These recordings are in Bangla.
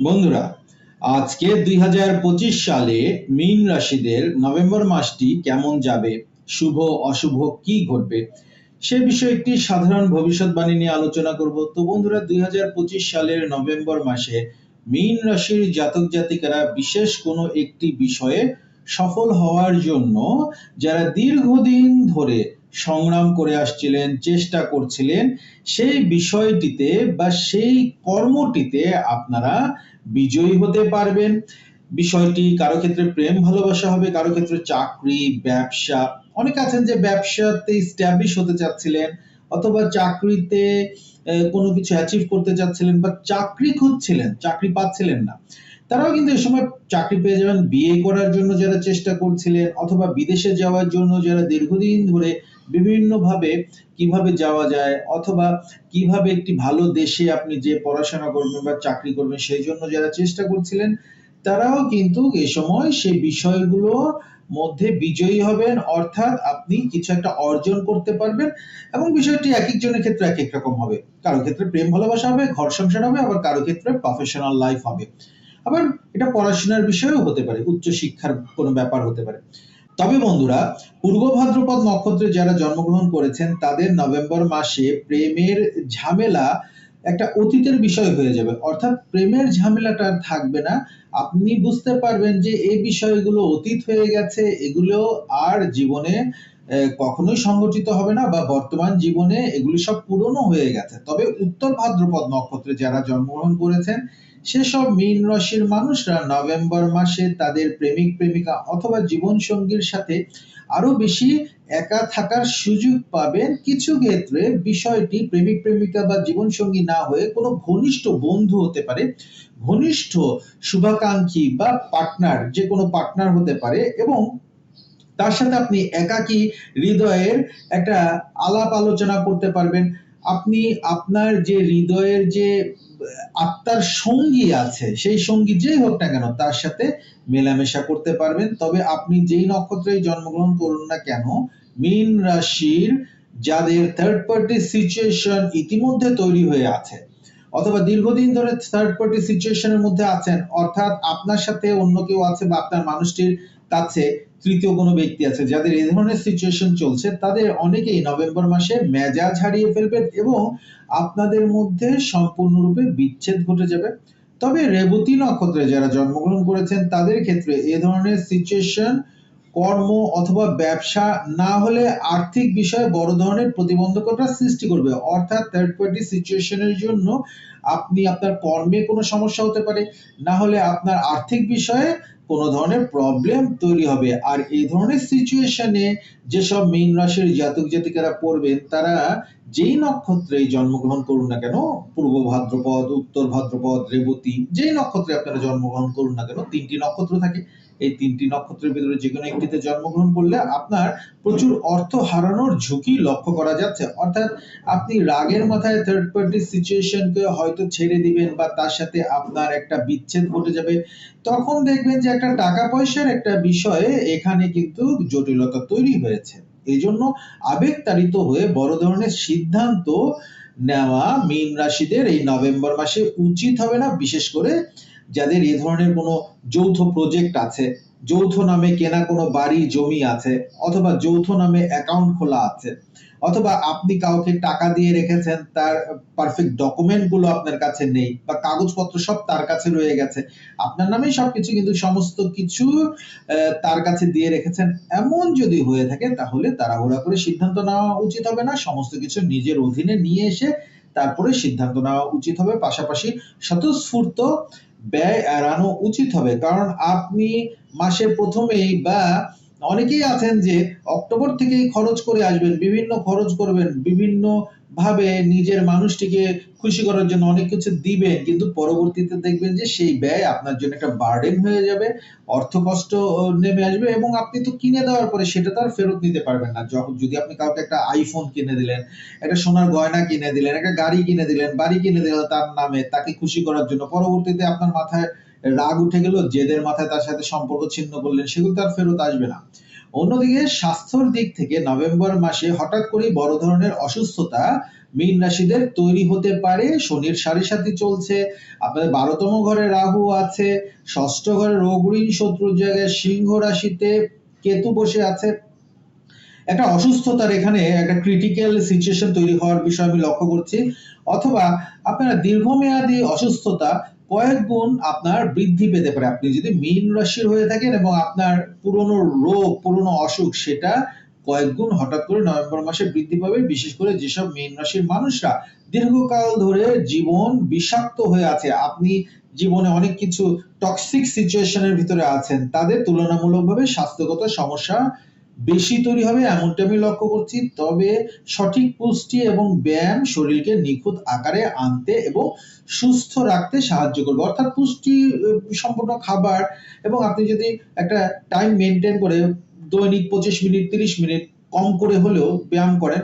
বন্ধুরা, আজকে দুই হাজার পঁচিশ সালে মীন রাশিদের নভেম্বর মাসটি কেমন যাবে? শুভ, অশুভ কি ঘটবে? সে বিষয়ে একটি সাধারণ ভবিষ্যৎবাণী নিয়ে আলোচনা করব। তো বন্ধুরা, দুই হাজার পঁচিশ সালের নভেম্বর মাসে মীন রাশির জাতক জাতিকারা বিশেষ কোনো একটি বিষয়ে সফল হওয়ার জন্য যারা দীর্ঘদিন ধরে সংগ্রাম করে আসছিলেন, চেষ্টা করছিলেন, সেই বিষয়টিতে বা সেই কর্মটিতে আপনারা বিজয়ী হতে পারবেন। বিষয়টি কারও ক্ষেত্রে প্রেম ভালোবাসা হবে, কারও ক্ষেত্রে চাকরি, ব্যবসা। অনেক আছেন যে ব্যবসাতে স্ট্যাবলিশ হতে চাচ্ছিলেন অথবা চাকরিতে কোনো কিছু অ্যাচিভ করতে চাচ্ছিলেন বা চাকরি খুঁজছিলেন, চাকরি পাচ্ছিলেন না। তারাও কিন্তু এই সময় চাকরি পেয়ে যাবেন, বিয়ে করার জন্য যারা চেষ্টা করছিলেন অথবা বিদেশে যাওয়ার জন্য যারা দীর্ঘদিন ধরে বিভিন্ন ভাবে কীভাবে যাওয়া যায় অথবা কীভাবে একটি ভালো দেশে আপনি যে পড়াশোনা করবেন বা চাকরি করবেন সেই জন্য যারা চেষ্টা করছিলেন, তারাও কিন্তু এই সময় সেই বিষয়গুলোর মধ্যে বিজয়ী হবেন। অর্থাৎ আপনি কিছু একটা অর্জন করতে পারবেন এবং বিষয়টি এক একজনের ক্ষেত্রে এক এক রকম হবে। কারও ক্ষেত্রে প্রেম ভালোবাসা হবে, ঘর সংসার হবে, আবার কারও ক্ষেত্রে প্রফেশনাল লাইফ হবে। আবার এটা পড়াশোনার বিষয়েও হতে পারে উচ্চ শিক্ষার কোনো ব্যাপার হতে পারে। তবে বন্ধুরা, পূর্ব ভাদ্রপদ নক্ষত্রে যারা জন্মগ্রহণ করেছেন, তাদের নভেম্বর মাসে প্রেমের ঝামেলা একটা অতীতের বিষয় হয়ে যাবে। অর্থাৎ প্রেমের ঝামেলাটা আর থাকবে না। আপনি বুঝতে পারবেন যে এই বিষয়গুলো অতীত হয়ে গেছে, এগুলো আর জীবনে কখনোই সংগঠিত হবে না বা বর্তমান জীবনে এগুলি সব পুরনো হয়ে গেছে। তবে উত্তর ভাদ্রপদ নক্ষত্রে যারা জন্মগ্রহণ করেছেন সেসব মীন রাশির মানুষরা নভেম্বর মাসে তাদের প্রেমিক প্রেমিকা অথবা জীবন সঙ্গীর সাথে আরও বেশি একা থাকার সুযোগ পাবেন কিছু ক্ষেত্রে বিষয়টি প্রেমিক প্রেমিকা বা জীবন সঙ্গী না হয়ে কোনো ঘনিষ্ঠ বন্ধু হতে পারে, ঘনিষ্ঠ শুভাকাঙ্ক্ষী বা পার্টনার, যে কোনো পার্টনার হতে পারে এবং তার সাথে আপনি একাকী হৃদয়ের একটা আলাপ আলোচনা করতে পারবেন। আপনি আপনার যে হৃদয়ের যে আত্মার সঙ্গী আছে, সেই সঙ্গী যেই হোক না কেন, তার সাথে মেলামেশা করতে পারবেন। তবে আপনি যেই নক্ষত্রেই জন্মগ্রহণ করুন না কেন, মীন রাশির যাদের থার্ড পার্টি সিচুয়েশন ইতিমধ্যে তৈরি হয়ে আছে, অথবা দীর্ঘদিন ধরে থার্ড পার্টি সিচুয়েশনের মধ্যে আছেন, অর্থাৎ আপনার সাথে অন্য কেউ আছে বা আপনার মানুষটির কাছে তৃতীয় কোনো ব্যক্তি আছে। যাদের এই ধরনের সিচুয়েশন চলছে, তাদের অনেকেই নভেম্বর মাসে মেজাজ হারিয়ে ফেলবে এবং আপনাদের মধ্যে সম্পূর্ণরূপে বিচ্ছেদ ঘটে যাবে। তবে রেবতী নক্ষত্রে যারা জন্মগ্রহণ করেছেন, তাদের ক্ষেত্রে এ ধরনের সিচুয়েশন কর্ম অথবা ব্যবসা না হলে আর্থিক বিষয়ে বড় ধরনের প্রতিবন্ধকতা সৃষ্টি করবে। অর্থাৎ থার্ড পার্টি সিচুয়েশনের জন্য আপনি আপনার কর্মে কোনো সমস্যা হতে পারে। না হলে আপনার আর্থিক বিষয়ে কোনো ধরনের প্রবলেম তৈরি হবে। আর এই ধরনের সিচুয়েশনে যেসব মীন রাশির জাতক জাতিকারা পড়বেন, তারা যেই নক্ষত্রে জন্মগ্রহণ করুন না কেন, পূর্ব ভাদ্রপদ, উত্তর ভাদ্রপদ, রেবতী, যেই নক্ষত্রে আপনারা জন্মগ্রহণ করুন না কেন, তিনটি নক্ষত্র থাকে। এই তিনটি নক্ষত্রের ভিতরে যে কোনো একটিতে জন্মগ্রহণ করলে আপনার প্রচুর অর্থ হারানোর ঝুঁকি লক্ষ্য করা যাচ্ছে। অর্থাৎ আপনি রাগের মাথায় থার্ড পার্টি সিচুয়েশনকে হয়তো ছেড়ে দিবেন বা তার সাথে আপনার একটা বিচ্ছেদ ঘটে যাবে। তখন দেখবেন যে একটা টাকা পয়সার একটা বিষয়ে এখানে কিন্তু জটিলতা তৈরি হয়েছে। এই জন্য আবেগ আবেগতাড়িত হয়ে বড় ধরনের সিদ্ধান্ত নেওয়া মীন রাশিদের এই নভেম্বর মাসে উচিত হবে না, বিশেষ করে যাদের এ ধরনের কোনো যৌথ প্রজেক্ট আছে। যৌথ নামে কেনা কোনো বাড়ি জমি আছে, অথবা যৌথ নামে অ্যাকাউন্ট খোলা আছে, অথবা আপনি কাউকে টাকা দিয়ে রেখেছেন, তার পারফেক্ট ডকুমেন্টগুলো আপনার কাছে নেই, বা কাগজপত্র সব তার কাছে রয়ে গেছে, আপনার নামেই সবকিছু কিন্তু সমস্ত কিছু তার কাছে দিয়ে রেখেছেন, এমন যদি হয়ে থাকে তাহলে তাড়াহুড়া করে সিদ্ধান্ত নেওয়া উচিত হবে না, সমস্ত কিছু নিজের অধীনে নিয়ে এসে তারপরে সিদ্ধান্ত নেওয়া উচিত হবে, পাশাপাশি স্বতঃস্ফূর্ত ব্যয় এড়ানো উচিত হবে, কারণ আপনি মাসের প্রথমেই বা অনেকেই আছেন যে অক্টোবর থেকেই খরচ করে আসবেন, বিভিন্ন খরচ করবেন বিভিন্ন ভাবে নিজের মানুষটিকে খুশি করার জন্য অনেক কিছু দিবেন, কিন্তু পরবর্তীতে দেখবেন যে সেই ব্যয় আপনার জন্য একটা বার্ডেন হয়ে যাবে, অর্থ কষ্ট নেমে আসবে এবং আপনি তো কিনে দেওয়ার পরে সেটা তো আর ফেরত নিতে পারবেন না। যখন, যদি আপনি কাউকে একটা আইফোন কিনে দিলেন, একটা সোনার গয়না কিনে দিলেন, একটা গাড়ি কিনে দিলেন, বাড়ি কিনে দিলেন তার নামে, তাকে খুশি করার জন্য, পরবর্তীতে আপনার মাথায় রাগ উঠে গেল, জেদের মাথায় তার সাথে সম্পর্ক ছিন্ন করলেন, সেগুলো তার ফেরত আসবে না। অন্যদিকে স্বাস্থ্যর দিক থেকে নভেম্বর মাসে হঠাৎ করে বড় ধরনের অসুস্থতা মীন রাশিদের তৈরি হতে পারে। শনির সাড়ে সাথে চলছে, আপনাদের বারোতম ঘরে রাহু আছে, ষষ্ঠ ঘরে রোগ ঋণ শত্রুর জায়গায় সিংহ রাশিতে কেতু বসে আছে। একটা অসুস্থতার এখানে একটা ক্রিটিক্যাল সিচুয়েশন তৈরি হওয়ার বিষয় আমি লক্ষ্য করছি। অথবা আপনার দীর্ঘমেয়াদী অসুস্থতা কয়েক গুণ আপনার বৃদ্ধি পেতে পারে। আপনি যদি মীন রাশির হয়ে থাকেন এবং আপনার পুরনো রোগ, পুরনো অসুখ, সেটা কয়েক গুণ হঠাৎ করে নভেম্বর মাসে বৃদ্ধি পাবে। বিশেষ করে যেসব মীন রাশির মানুষরা দীর্ঘকাল ধরে জীবন বিষাক্ত হয়ে আছে, আপনি জীবনে অনেক কিছু টক্সিক সিচুয়েশনের ভিতরে আছেন, তাদের তুলনামূলকভাবে স্বাস্থ্যগত সমস্যা বেশি তৈরি হবে, এমনটা আমি লক্ষ্য করছি। তবে সঠিক পুষ্টি এবং ব্যায়াম শরীরকে নিখুঁত আকারে আনতে এবং সুস্থ রাখতে সাহায্য করবে। অর্থাৎ পুষ্টি সম্পূর্ণ খাবার এবং আপনি যদি একটা টাইম মেনটেন করে, দৈনিক পঁচিশ মিনিট, তিরিশ মিনিট কম করে হলেও ব্যায়াম করেন,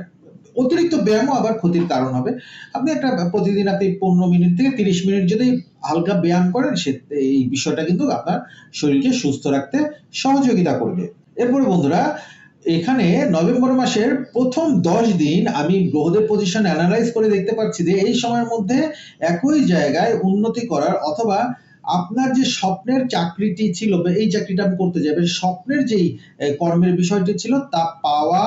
অতিরিক্ত ব্যায়ামও আবার ক্ষতির কারণ হবে। আপনি একটা প্রতিদিন আপনি পনেরো মিনিট থেকে তিরিশ মিনিট যদি হালকা ব্যায়াম করেন, সে, এই বিষয়টা কিন্তু আপনার শরীরকে সুস্থ রাখতে সহযোগিতা করবে। এরপরে বন্ধুরা, এখানে নভেম্বর মাসের প্রথম দশ দিন আমি গ্রহদের পজিশন অ্যানালাইজ করে দেখতে পাচ্ছি যে এই সময়ের মধ্যে একই জায়গায় উন্নতি করার অথবা আপনার যে স্বপ্নের চাকরিটি ছিল এই চাকরিটা আপনি করতে যাবেন স্বপ্নের যেই কর্মের বিষয়টি ছিল তা পাওয়া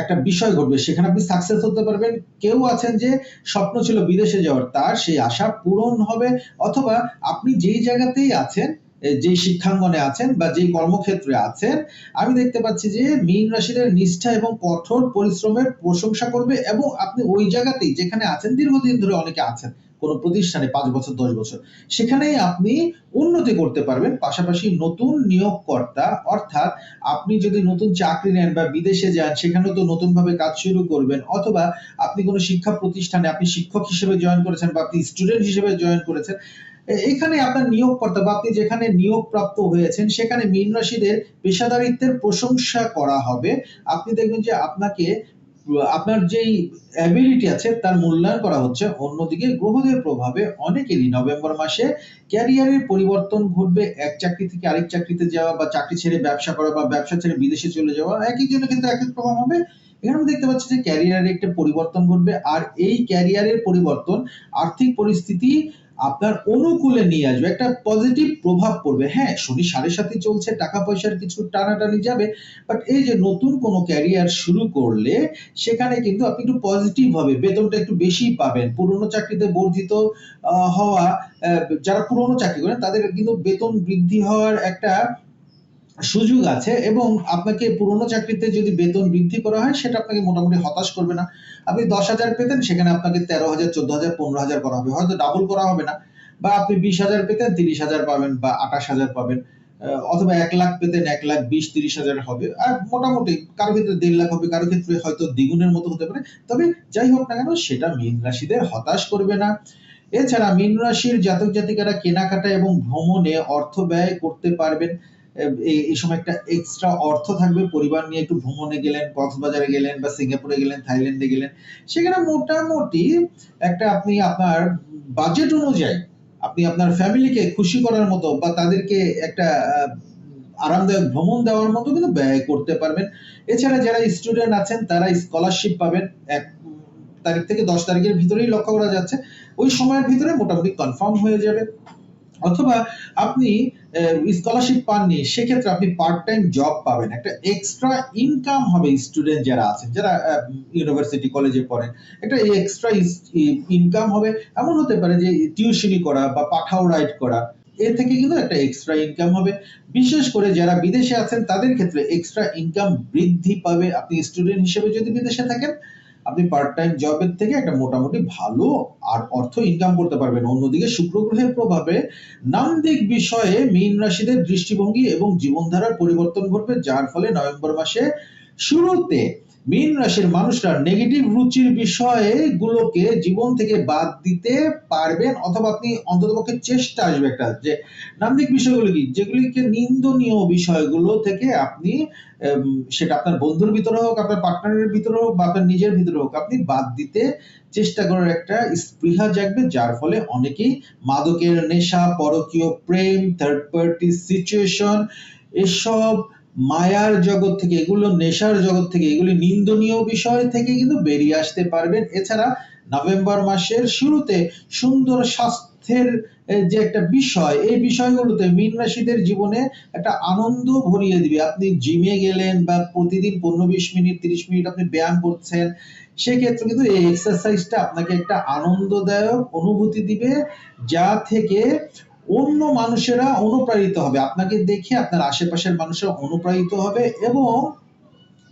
একটা বিষয় ঘটবে। সেখানে আপনি সাকসেস হতে পারবেন। কেউ আছেন যে স্বপ্ন ছিল বিদেশে যাওয়ার, তার সেই আশা পূরণ হবে। অথবা আপনি যেই জায়গাতেই আছেন যেই শিক্ষাঙ্গনে আছেন বা যেই কর্মক্ষেত্রে আছেন, আমি দেখতে পাচ্ছি যে মীন রাশিদের নিষ্ঠা এবং কঠোর পরিশ্রমের প্রশংসা করবে এবং আপনি ওই জায়গাতেই যেখানে আছেন, দীর্ঘদিন ধরে অনেকে আছেন, কোনো প্রতিষ্ঠানে পাঁচ বছর, দশ বছর, সেখানেই আপনি উন্নতি করতে পারবেন। পাশাপাশি নতুন নিয়োগকর্তা, অর্থাৎ আপনি যদি নতুন চাকরি নেন বা বিদেশে যান, সেখানেও তো নতুন ভাবে কাজ শুরু করবেন, অথবা আপনি কোনো শিক্ষা প্রতিষ্ঠানে আপনি শিক্ষক হিসেবে জয়েন করেছেন বা আপনি স্টুডেন্ট হিসেবে জয়েন করেছেন এখানে আপনার নিয়োগকর্তা বা আপনি যেখানে নিয়োগ প্রাপ্ত হয়েছেন, সেখানে মীন রাশিদের পেশাদারিত্বের প্রশংসা করা হবে। আপনি দেখবেন যে আপনাকে, আপনার যেই অ্যাবিলিটি আছে, তার মূল্যায়ন করা হচ্ছে। অন্যদিকে গ্রহদের প্রভাবে অনেকেরই নভেম্বর মাসে ক্যারিয়ারের পরিবর্তন ঘটবে। এক চাকরি থেকে আরেক চাকরিতে যাওয়া বা চাকরি ছেড়ে ব্যবসা করা বা ব্যবসা ছেড়ে বিদেশে চলে যাওয়া এক একজনের কিন্তু এক এক রকম হবে। এখানে আমি দেখতে পাচ্ছি যে ক্যারিয়ারে একটা পরিবর্তন ঘটবে। আর এই ক্যারিয়ারের পরিবর্তন আর্থিক পরিস্থিতি আপনার অনুকূলে নিয়ে আসবে, একটা পজিটিভ প্রভাব পড়বে। হ্যাঁ শনি সাড়ে সাথে চলছে, টাকা পয়সার কিছু টানাটানি যাবে বাট এই যে নতুন কোনো ক্যারিয়ার শুরু করলে, সেখানে কিন্তু আপনি একটু পজিটিভ হবে, বেতনটা একটু বেশি পাবেন। পুরনো চাকরিতে বর্ধিত হওয়া যারা পুরনো চাকরি করেন, তাদের কিন্তু বেতন বৃদ্ধি হওয়ার একটা সুযোগ আছে এবং আপনাকে পুরনো চাকরিতে যদি বেতন বৃদ্ধি করা হয়, সেটা আপনাকে মোটামুটি হতাশ করবে না। আপনি দশ হাজার পেতেন, সেখানে আপনাকে তেরো হাজার, চোদ্দ হাজার, পনেরো হাজার করা হবে হয়তো ডাবল করা হবে না। বা আপনি বিশ হাজার পেতেন, তিরিশ হাজার পাবেন বা আঠাশ হাজার পাবেন। অথবা এক লাখ পেতেন, এক লাখ বিশ, তিরিশ হাজার হবে। আর মোটামুটি কারও ক্ষেত্রে দেড় লাখ হবে, কারও ক্ষেত্রে হয়তো দ্বিগুণের মতো হতে পারে। তবে যাই হোক না কেন, সেটা মীন রাশিদের হতাশ করবে না। এছাড়া মীন রাশির জাতক জাতিকারা কেনাকাটা এবং ভ্রমণে অর্থ ব্যয় করতে পারবেন। এই- সময় একটা এক্সট্রা অর্থ থাকবে। পরিবার নিয়ে একটু ভ্রমণে গেলেন, কক্সবাজারে গেলেন বা সিঙ্গাপুরে গেলেন, থাইল্যান্ডে গেলেন। সেখানে মোটামুটি একটা আপনি আপনার বাজেট অনুযায়ী আপনি আপনার ফ্যামিলিকে খুশি করার মতো বা তাদেরকে একটা আরামদায়ক ভ্রমণ দেওয়ার মতো কিন্তু ব্যয় করতে পারবেন। এছাড়া যারা স্টুডেন্ট আছেন, তারা স্কলারশিপ পাবেন। এক তারিখ থেকে দশ তারিখের ভিতরেই লক্ষ্য করা যাচ্ছে। ওই সময়ের ভিতরে মোটামুটি কনফার্ম হয়ে যাবে। অথবা আপনি স্কলারশিপ পাননি সেক্ষেত্রে আপনি পার্ট টাইম জব পাবেন। একটা এক্সট্রা ইনকাম হবে স্টুডেন্ট যারা আছেন, যারা ইউনিভার্সিটি কলেজে পড়েন। একটা এক্সট্রা ইনকাম হবে। এমন হতে পারে যে টিউশনি করা বা পাঠাও রাইড করা, এ থেকে কিন্তু একটা এক্সট্রা ইনকাম হবে। বিশেষ করে যারা বিদেশে আছেন, তাদের ক্ষেত্রে এক্সট্রা ইনকাম বৃদ্ধি পাবে। আপনি স্টুডেন্ট হিসেবে যদি বিদেশে থাকেন আপনি পার্ট টাইম জবের থেকে একটা মোটামুটি ভালো আর অর্থ ইনকাম করতে পারবেন। অন্যদিকে শুক্র গ্রহের প্রভাবে নামদিক বিষয়ে মীন রাশিদের দৃষ্টিভঙ্গি এবং জীবনধারার পরিবর্তন ঘটবে, যার ফলে নভেম্বর মাসে শুরুতে মীন রাশির মানুষরা নেগেটিভ রুচির বিষয়ে গুলোকে জীবন থেকে বাদ দিতে পারবেন অথবা আপনি অন্ততপক্ষে চেষ্টা আসবে একটা যে নামদিক বিষয়গুলো কি? যেগুলিকে নিন্দনীয় বিষয়গুলো থেকে আপনি সেটা আপনার বন্ধুর ভিতরে হোক, আপনার পার্টনারের ভিতরে হোক বা আপনার নিজের ভিতরে হোক, আপনি বাদ দিতে চেষ্টা করার একটা স্পৃহা জাগবে, যার ফলে অনেকেই মাদকের নেশা, পরকীয় প্রেম থার্ড পার্টি সিচুয়েশন এসব মায়ার জগৎ থেকে, এগুলো নেশার জগৎ থেকে, এগুলি নিন্দনীয় বিষয় থেকে কিন্তু বেরিয়ে আসতে পারবেন। এছাড়া নভেম্বর মাসের শুরুতে সুন্দর স্বাস্থ্যের যে একটা বিষয়, এই বিষয়গুলোতে মীন রাশিদের জীবনে একটা আনন্দ ভরিয়ে দিবে। আপনি জিমে গেলেন বা প্রতিদিন পনেরো বিশ মিনিট, তিরিশ মিনিট আপনি ব্যায়াম করছেন, সেক্ষেত্রে কিন্তু এই এক্সারসাইজটা আপনাকে একটা আনন্দদায়ক অনুভূতি দিবে, যা থেকে অন্য মানুষেরা অনুপ্রাণিত হবে। আপনাকে দেখে আপনার আশেপাশের মানুষেরা অনুপ্রাণিত হবে এবং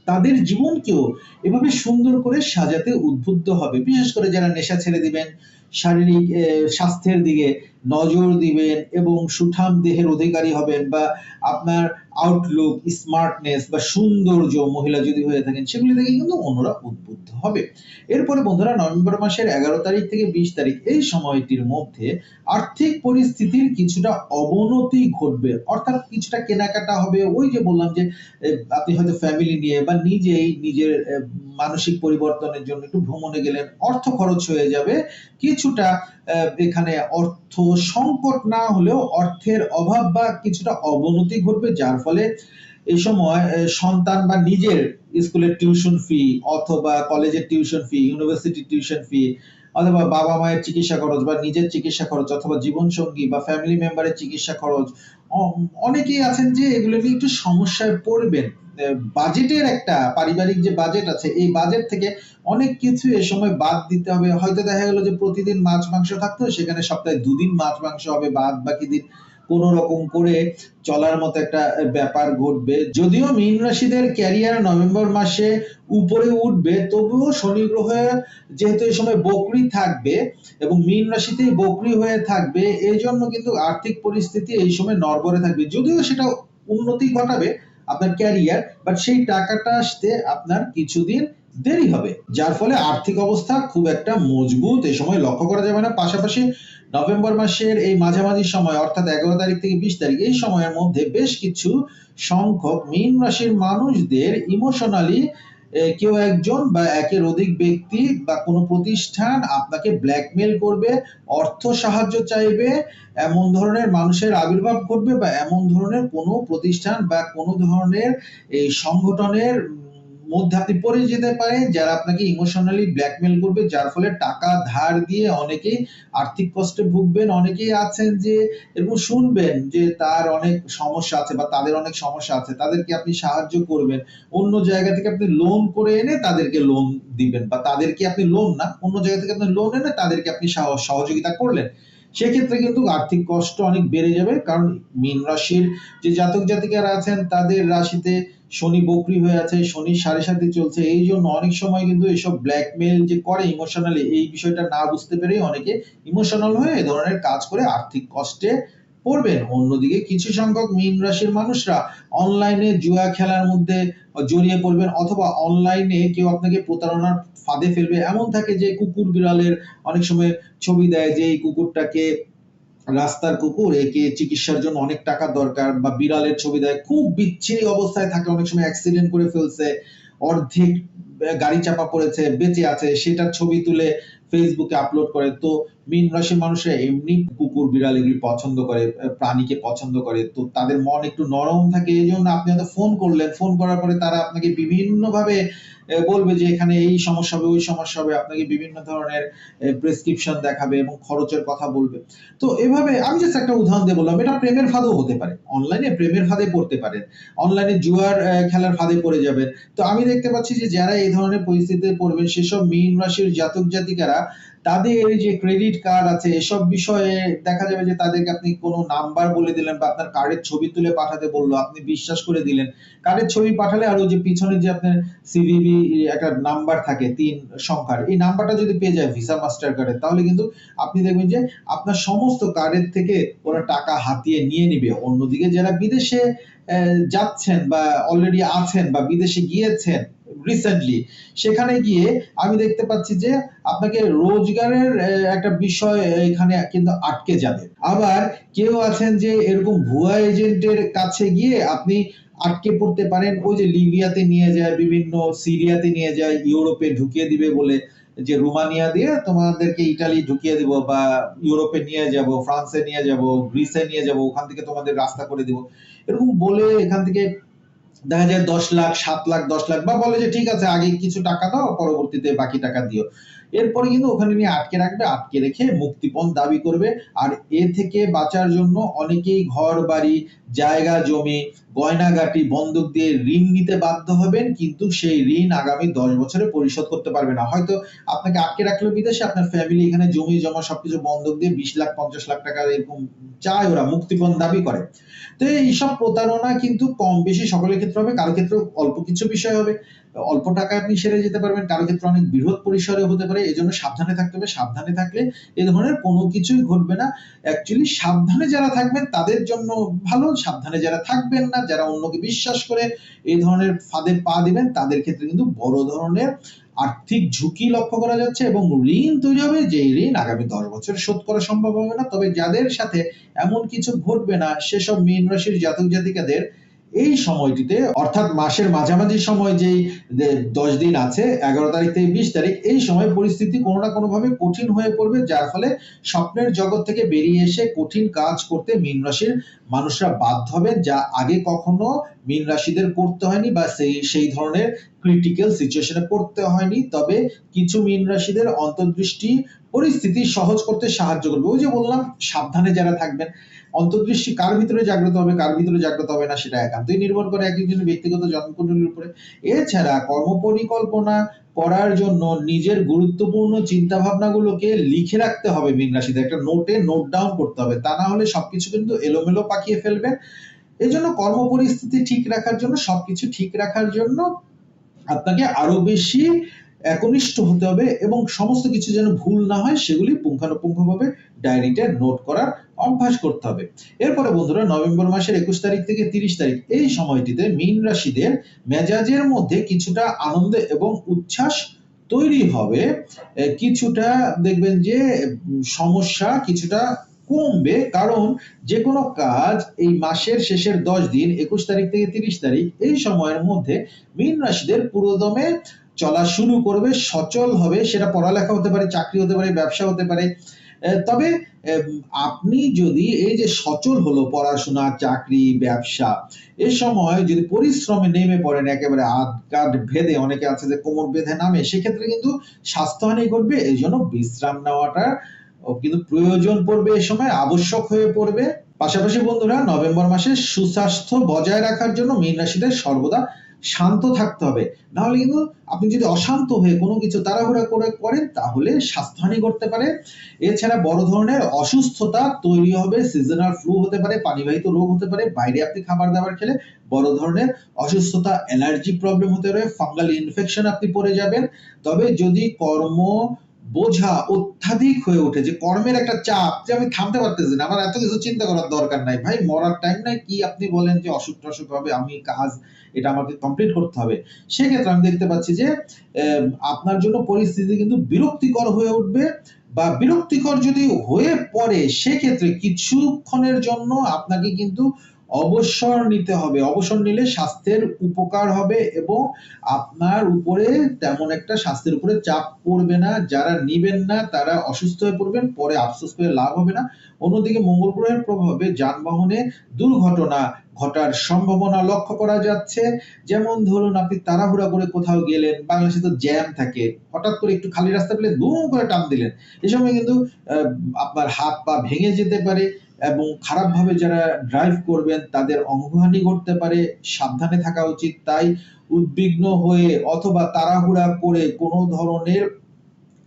তাদের জীবনকেও এভাবে সুন্দর করে সাজাতে উদ্বুদ্ধ হবে। বিশেষ করে যারা নেশা ছেড়ে দিবেন, শারীরিক স্বাস্থ্যের দিকে নজর দিবেন এবং সুঠাম দেহের অধিকারী হবেন বা আপনার আউটলুক স্মার্টনেস বা সৌন্দর্য মহিলা যদি হয়ে থাকেন, সেগুলি থেকে কিন্তু অন্যরা উদ্বুদ্ধ হবে। এরপরে বন্ধুরা, নভেম্বর মাসের এগারো তারিখ থেকে বিশ তারিখ এই সময়টির মধ্যে আর্থিক পরিস্থিতির কিছুটা অবনতি ঘটবে। অর্থাৎ কিছুটা কেনাকাটা হবে। ওই যে বললাম যে আপনি হয়তো ফ্যামিলি নিয়ে বা নিজেই নিজের মানসিক পরিবর্তনের জন্য একটু ভ্রমণে গেলেন, অর্থ খরচ হয়ে যাবে। কিছুটা এখানে অর্থ সংকট না হলেও অর্থের অভাব বা কিছুটা অবনতি ঘটবে, যার ফলে এই সময় সন্তান বা নিজের স্কুলের টিউশন ফি অথবা কলেজের টিউশন ফি ইউনিভার্সিটির টিউশন ফি অথবা বাবা মায়ের চিকিৎসা খরচ বা নিজের চিকিৎসা খরচ অথবা জীবন সঙ্গী বা ফ্যামিলি মেম্বারের চিকিৎসা খরচ অনেকেই আছেন যে এগুলো নিয়ে একটু সমস্যায় পড়বেন। বাজেটের একটা পারিবারিক যে বাজেট আছে, এই বাজেট থেকে অনেক কিছু এ সময় বাদ দিতে হবে। হয়তো দেখা গেল যে প্রতিদিন মাছ, মাংস থাকতো, সেখানে সপ্তাহে দুদিন মাছ, মাংস হবে, বাদ বাকি দিন কোন রকম করে চলার মতো একটা ব্যাপার ঘটবে। যদিও মীন রাশিদের ক্যারিয়ার নভেম্বর মাসে উপরে উঠবে, তবুও শনি গ্রহের যেহেতু এই সময় বকরি থাকবে এবং মীন রাশিতেই বকরি হয়ে থাকবে, এই জন্য কিন্তু আর্থিক পরিস্থিতি এই সময় নড়বড়ে থাকবে। যদিও সেটা উন্নতি ঘটাবে আপনার ক্যারিয়ার বাট সেই টাকাটা আসতে আপনার কিছুদিন দেরি হবে। যার ফলে আর্থিক অবস্থা খুব একটা মজবুত এই সময় লক্ষ্য করা যাবে না। পাশাপাশি নভেম্বর মাসের এই মাঝামাঝি সময়, অর্থাৎ এগারো তারিখ থেকে বিশ তারিখ, এই সময়ের মধ্যে বেশ কিছু সংখ্যক মীন রাশির মানুষদের ইমোশনালি কেউ একজন বা একের অধিক ব্যক্তি বা কোনো প্রতিষ্ঠান আপনাকে ব্ল্যাকমেল করবে, অর্থ সাহায্য চাইবে, এমন ধরনের মানুষের আবির্ভাব ঘটবে বা এমন ধরনের কোনো প্রতিষ্ঠান বা কোনো ধরনের এই সংগঠনের মধ্যে আপনি পড়ে যেতে পারেন, যারা আপনাকে ইমোশনালি ব্ল্যাকমেল করবে, যার ফলে টাকা ধার দিয়ে অনেকেই আর্থিক কষ্টে ভুগবেন, অনেকেই আছেন যে এরকম শুনবেন যে তার অনেক সমস্যা আছে বা তাদের অনেক সমস্যা আছে, তাদেরকে আপনি সাহায্য করবেন। অন্য জায়গা থেকে আপনি লোন করে এনে তাদেরকে লোন দিবেন বা তাদেরকে আপনি লোন না, অন্য জায়গা থেকে আপনি লোন এনে তাদেরকে আপনি সহযোগিতা করলেন। সেক্ষেত্রে কিন্তু আর্থিক কষ্ট অনেক বেড়ে যাবে, কারণ মীন রাশির যে জাতক জাতিকারা আছেন, তাদের রাশিতে শনি বকরি হয়ে আছে, শনি সাড়ে সাথে চলছে, এই জন্য অনেক সময় কিন্তু এসব ব্ল্যাকমেল যে করে ইমোশনালি এই বিষয়টা না বুঝতে পেরে অনেকে ইমোশনাল হয়ে এ ধরনের কাজ করে আর্থিক কষ্টে পড়বেন। অন্যদিকে কিছু সংখ্যক মীন রাশির মানুষরা অনলাইনে জুয়া খেলার মধ্যে জড়িয়ে পড়বেন অথবা অনলাইনে কেউ আপনাকে প্রতারণার ফাঁদে ফেলবে। এমন থাকে যে কুকুর বিড়ালের অনেক সময় ছবি দেয় যে এই কুকুরটাকে রাস্তার কুকুর, একে চিকিৎসার জন্য অনেক টাকা দরকার বা বিড়ালের ছবি দেয়। খুব বিচ্ছিরি অবস্থায় থাকে অনেক সময় অ্যাক্সিডেন্ট করে ফেলছে, অর্ধেক গাড়ি চাপা পড়েছে, বেঁচে আছে, সেটার ছবি তুলে ফেসবুকে আপলোড করে। তো মীন রাশির মানুষরা এমনি কুকুর বিড়াল এগুলি পছন্দ করে প্রাণীকে পছন্দ করে। তো তাদের মন একটু নরম থাকে, এই জন্য আপনি হয়তো ফোন করলেন। ফোন করার পরে তারা আপনাকে বিভিন্ন ভাবে বলবে যে এখানে এই সমস্যা হবে, ওই সমস্যা হবে, আপনাকে বিভিন্ন ধরনের প্রেসক্রিপশন দেখাবে এবং খরচের কথা বলবে। তো এভাবে আমি জাস্ট একটা উদাহরণ দিয়ে বললাম, এটা প্রেমের ফাঁদও হতে পারে। অনলাইনে প্রেমের ফাঁদে পড়তে পারেন। অনলাইনে জুয়ার খেলার ফাঁদে পড়ে যাবেন। তো আমি দেখতে পাচ্ছি যে যারা এই ধরনের পরিস্থিতিতে পড়বেন, সেসব মীন রাশির জাতক জাতিকারা তাদের যে ক্রেডিট কার্ড আছে, এসব বিষয়ে দেখা যাবে যে তাদেরকে আপনি কোনো নাম্বার বলে দিলেন বা আপনার কার্ডের ছবি তুলে পাঠাতে বলল, আপনি বিশ্বাস করে দিলেন। কার্ডের ছবি পাঠালে আর যে পিছনে যে আপনার সিভিভি একটা নাম্বার থাকে, তিন সংখ্যার, এই নাম্বারটা যদি পেয়ে যায় ভিসা মাস্টার কার্ডের তাহলে কিন্তু আপনি দেখবেন যে আপনার সমস্ত কার্ডের থেকে ওরা টাকা হাতিয়ে নিয়ে নিবে। অন্যদিকে যারা বিদেশে যাচ্ছেন বা অলরেডি আছেন বা বিদেশে গিয়েছেন রিসেন্টলি সেখানে গিয়ে আমি দেখতে পাচ্ছি যে আপনাকে রোজগারের একটা বিষয় এখানে কিন্তু আটকে যাবে। আবার কেউ আছেন যে এরকম ভুয়া এজেন্টের কাছে গিয়ে আপনি আটকে পড়তে পারেন, ওই যে লিবিয়াতে নিয়ে যায়, বিভিন্ন সিরিয়াতে নিয়ে যায়, ইউরোপে ঢুকিয়ে দিবে বলে যে রোমানিয়া দিয়ে তোমাদেরকে ইটালি ঢুকিয়ে দিব বা ইউরোপে নিয়ে যাব, ফ্রান্সে নিয়ে যাব, গ্রিসে নিয়ে যাব, ওখান থেকে তোমাদের রাস্তা করে দিব। এরকম বলে এখান থেকে দেখা যায় দশ লাখ, সাত লাখ, দশ লাখ, বা বলে যে ঠিক আছে, আগে কিছু টাকা দাও, পরবর্তীতে বাকি টাকা দিও। এরপরে কিন্তু ওখানে নিয়ে আটকে রাখবে, আটকে রেখে মুক্তিপণ দাবি করবে। আর এ থেকে বাঁচার জন্য অনেকেই ঘর বাড়ি জায়গা, জমি, গয়নাগাটি বন্ধক দিয়ে ঋণ নিতে বাধ্য হবেন, কিন্তু সেই ঋণ আগামী দশ বছরে পরিশোধ করতে পারবে না। হয়তো আপনাকে আটকে রাখল বিদেশে, আপনার ফ্যামিলি এখানে জমি, জমা সবকিছু বন্ধক দিয়ে বিশ লাখ, পঞ্চাশ লাখ টাকা এরকম চায় ওরা, মুক্তিপণ দাবি করে। তো এইসব প্রতারণা কিন্তু কম বেশি সকলের ক্ষেত্রে হবে কারও ক্ষেত্রে অল্প কিছু বিষয় হবে। অল্প টাকায় আপনি সেরে যেতে পারবেন। কারও ক্ষেত্রে অনেক বৃহৎ পরিসরে হতে পারে এই জন্য সাবধানে থাকতে হবে। সাবধানে থাকলে এ ধরনের কোনো কিছুই ঘটবে না। অ্যাকচুয়ালি সাবধানে যারা থাকবেন, তাদের জন্য ভালো। সাবধানে যারা থাকবেন না, যারা অন্যকে বিশ্বাস করে এই ধরনের ফাঁদে পা দিবেন, তাদের ক্ষেত্রে কিন্তু বড় ধরনের আর্থিক ঝুঁকি লক্ষ্য করা যাচ্ছে এবং ঋণ তৈরি হবে। যে ঋণ আগামী দশ বছর শোধ করা সম্ভব হবে না। তবে যাদের সাথে এমন কিছু ঘটবে না, সেসব মীন রাশির জাতক জাতিকাদের এই সময়টিতে, অর্থাৎ মাসের মাঝামাঝি সময় যেই দশ দিন আছে, এগারো তারিখ থেকে বিশ তারিখ, এই সময় পরিস্থিতি কোনো না কোনো ভাবে কঠিন হয়ে পড়বে, যার ফলে স্বপ্নের জগৎ থেকে বেরিয়ে এসে কঠিন কাজ করতে মীন রাশির মানুষরা বাধ্য হবেন, যা আগে কখনো মীন রাশিদের করতে হয়নি বা সেই সেই ধরনের ক্রিটিক্যাল সিচুয়েশনে পড়তে হয়নি। তবে কিছু মীন রাশিদের অন্তর্দৃষ্টি পরিস্থিতি সহজ করতে সাহায্য করবে। ওই যে বললাম, সাবধানে যারা থাকবেন অন্তর্দৃষ্টি কার ভিতরে জাগ্রত হবে, কার ভিতরে জাগ্রত হবে না সেটা একান্তই নির্ভর করে এক একজনের ব্যক্তিগত জন্মকুণ্ডলীর উপরে। এছাড়া কর্মপরিকল্পনা করার জন্য নিজের গুরুত্বপূর্ণ চিন্তা ভাবনাগুলোকে লিখে রাখতে হবে মীন রাশিতে। একটা নোটে নোট ডাউন করতে হবে। তা না হলে সবকিছু কিন্তু এলোমেলো পাকিয়ে ফেলবেন এই জন্য কর্ম পরিস্থিতি ঠিক রাখার জন্য, সবকিছু ঠিক রাখার জন্য আপনাকে আরও বেশি একনিষ্ঠ হতে হবে এবং সমস্ত কিছু যেন ভুল না হয়, সেগুলি পুঙ্খানুপুঙ্খভাবে ডায়েরিতে নোট করার অভ্যাস করতে হবে। এরপরে বন্ধুরা নভেম্বর মাসের একুশ তারিখ থেকে তিরিশ তারিখ এই সময়টিতে মীন রাশিদের মেজাজের মধ্যে কিছুটা আনন্দ এবং উচ্ছ্বাস তৈরি হবে। কিছুটা দেখবেন যে সমস্যা কিছুটা কমবে। কারণ যে কোনো কাজ এই মাসের শেষের দশ দিন, একুশ তারিখ থেকে তিরিশ তারিখ এই সময়ের মধ্যে মীন রাশিদের পুরোদমে চলা শুরু করবে, সচল হবে। সেটা পড়ালেখা হতে পারে, চাকরি হতে পারে, ব্যবসা হতে পারে। তবে আপনি যদি এই যে সচল হলো পড়াশোনা, চাকরি, ব্যবসা, এ সময় যদি পরিশ্রমে নেমে পড়েন একেবারে আধ কাঠ ভেদে অনেকে আছে যে কোমর বেঁধে নামে, সেক্ষেত্রে কিন্তু স্বাস্থ্যহানি ঘটবে। এই জন্য বিশ্রাম নেওয়াটা কিন্তু প্রয়োজন পড়বে এ সময়, আবশ্যক হয়ে পড়বে। পাশাপাশি বন্ধুরা, নভেম্বর মাসে সুস্বাস্থ্য বজায় রাখার জন্য মীন রাশিদের সর্বদা শান্ত থাকতে হবে। নাহলে কিন্তু আপনি যদি অশান্ত হয়ে কোনো কিছু তাড়াহুড়া করে করেন, তাহলে স্বাস্থ্যহানি করতে পারে। এছাড়া বড় ধরনের অসুস্থতা তৈরি হবে সিজনাল ফ্লু হতে পারে, পানিবাহিত রোগ হতে পারে, বাইরে আপনি খাবার দাবার খেলে বড় ধরনের অসুস্থতা অ্যালার্জি প্রবলেম হতে পারে ফাঙ্গাল ইনফেকশন আপনি পড়ে যাবেন। তবে যদি কর্ম বোঝা অত্যাধিক হয়ে ওঠে যে কর্মের একটা চাপ যে আমি থামতে পারতেছি না। আমার এত কিছু চিন্তা করার দরকার নাই। ভাই, মরার টাইম নাই। কি আপনি বলেন যে অসুখ টসুখ হবে, আমি কাজ, এটা আমাকে কমপ্লিট করতে হবে। সেক্ষেত্রে আমি দেখতে পাচ্ছি যে আপনার জন্য পরিস্থিতি কিন্তু বিরক্তিকর হয়ে উঠবে বা বিরক্তিকর যদি হয়ে পড়ে, সেক্ষেত্রে কিছুক্ষণের জন্য আপনাকে কিন্তু অবসর নিতে হবে। অবসর নিলে স্বাস্থ্যের উপকার হবে এবং আপনার উপরে তেমন একটা স্বাস্থ্যের উপরে চাপ পড়বে না। যারা নিবেন না, তারা অসুস্থ হয়ে পড়বেন, পরে আফসোস করে লাভ হবে না। অন্যদিকে মঙ্গল গ্রহের প্রভাবে যানবাহনে দুর্ঘটনা ঘটার সম্ভাবনা লক্ষ্য করা যাচ্ছে। যেমন ধরুন, আপনি তাড়াহুড়া করে কোথাও গেলেন, বাংলাদেশে তো জ্যাম থাকে। হঠাৎ করে একটু খালি রাস্তা পেলে দুম করে টান দিলেন। এই সময় কিন্তু আপনার হাত পা ভেঙে যেতে পারে। এবং খারাপভাবে যারা ড্রাইভ করবেন, তাদের অঙ্গহানি ঘটতে পারে। সাবধানে থাকা উচিত। তাই উদ্বিগ্ন হয়ে অথবা তাড়াহুড়া করে কোনো ধরনের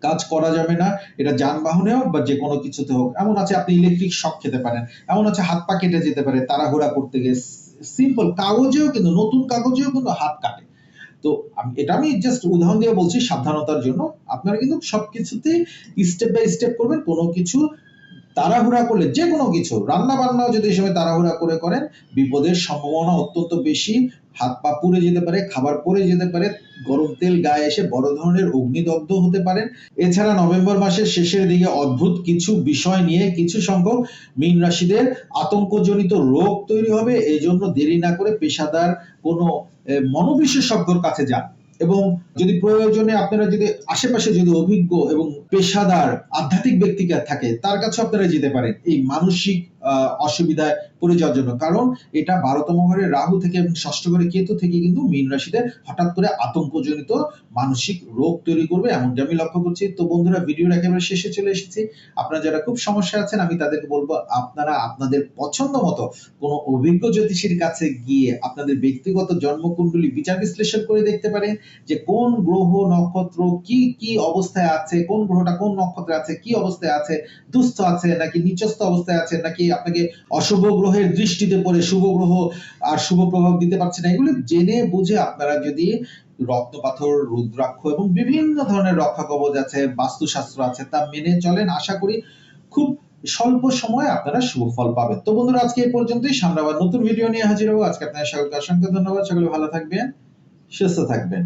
কাজ করা যাবে না। এটা যানবাহনে হোক বা যে কোনো কিছুতে হোক। এমন আছে, আপনি ইলেকট্রিক শক খেতে পারেন। এমন আছে, হাত পা কেটে যেতে পারে তাড়াহুড়া করতে গিয়ে। সিম্পল কাগজেও কিন্তু, নতুন কাগজেও কিন্তু হাত কাটে। তো এটা আমি জাস্ট উদাহরণ দিয়ে বলছি সাবধানতার জন্য। আপনারা কিন্তু সবকিছুতেই স্টেপ বাই স্টেপ করবেন। কোনো কিছু তাড়াহুড়া করলে যে কোনো কিছু রান্না বান্নাও যদি এই সময় তাড়াহুড়া করে করেন, বিপদের সম্ভাবনা অত্যন্ত বেশি। হাত পা পুড়ে যেতে পারে, খাবার পড়ে যেতে পারে, গরম তেল গায়ে এসে বড় ধরনের অগ্নিদগ্ধ হতে পারেন। এছাড়া নভেম্বর মাসের শেষের দিকে অদ্ভুত কিছু বিষয় নিয়ে কিছু সংখ্যক মীন রাশিদের আতঙ্কজনিত রোগ তৈরি হবে। এই জন্য দেরি না করে পেশাদার কোনো মনোবিশেষজ্ঞর কাছে যান। এবং যদি প্রয়োজনে আপনারা যদি আশেপাশে যদি অভিজ্ঞ এবং পেশাদার, আধ্যাত্মিক ব্যক্তিকে থাকে, তার কাছে আপনারা যেতে পারেন। এই মানসিক অসুবিধায় পড়ে যাওয়ার জন্য। কারণ এটা বারোতম ঘরে রাহু থেকে এবং ষষ্ঠ ঘরে কেতু থেকে কিন্তু মীন রাশিতে হঠাৎ করে আতঙ্কজনিত মানসিক রোগ তৈরি করবে এমনটি আমি লক্ষ্য করছি। তো বন্ধুরা ভিডিওর একেবারে শেষে চলে এসেছি। আপনারা যারা খুব সমস্যা আছেন, আমি তাদেরকে বলব, আপনারা আপনাদের পছন্দ মতো কোনো অভিজ্ঞ জ্যোতিষীর কাছে গিয়ে আপনাদের ব্যক্তিগত জন্মকুণ্ডলী বিচার বিশ্লেষণ করে দেখতে পারেন যে কোন গ্রহ, নক্ষত্র কি কি অবস্থায় আছে, কোন গ্রহটা কোন নক্ষত্রে আছে, কি অবস্থায় আছে, দুস্থ আছে নাকি নিচস্থ অবস্থায় আছে নাকি আপনাকে অশুভ গ্রহের দৃষ্টিতে পড়ে শুভ গ্রহ আর শুভ প্রভাব দিতে পারছে না। এগুলো জেনে বুঝে আপনারা যদি রক্তপাথর রুদ্রাক্ষ এবং বিভিন্ন ধরনের রক্ষা কবচ আছে, বাস্তুশাস্ত্র আছে, তা মেনে চলেন আশা করি খুব স্বল্প সময়ে আপনারা শুভ ফল পাবেন। তো বন্ধুরা, আজকে এই পর্যন্তই। সামনে আবার নতুন ভিডিও নিয়ে হাজির হব। আজকে আপনাদের সকলকে অসংখ্য ধন্যবাদ। সকলে ভালো থাকবেন, সুস্থ থাকবেন।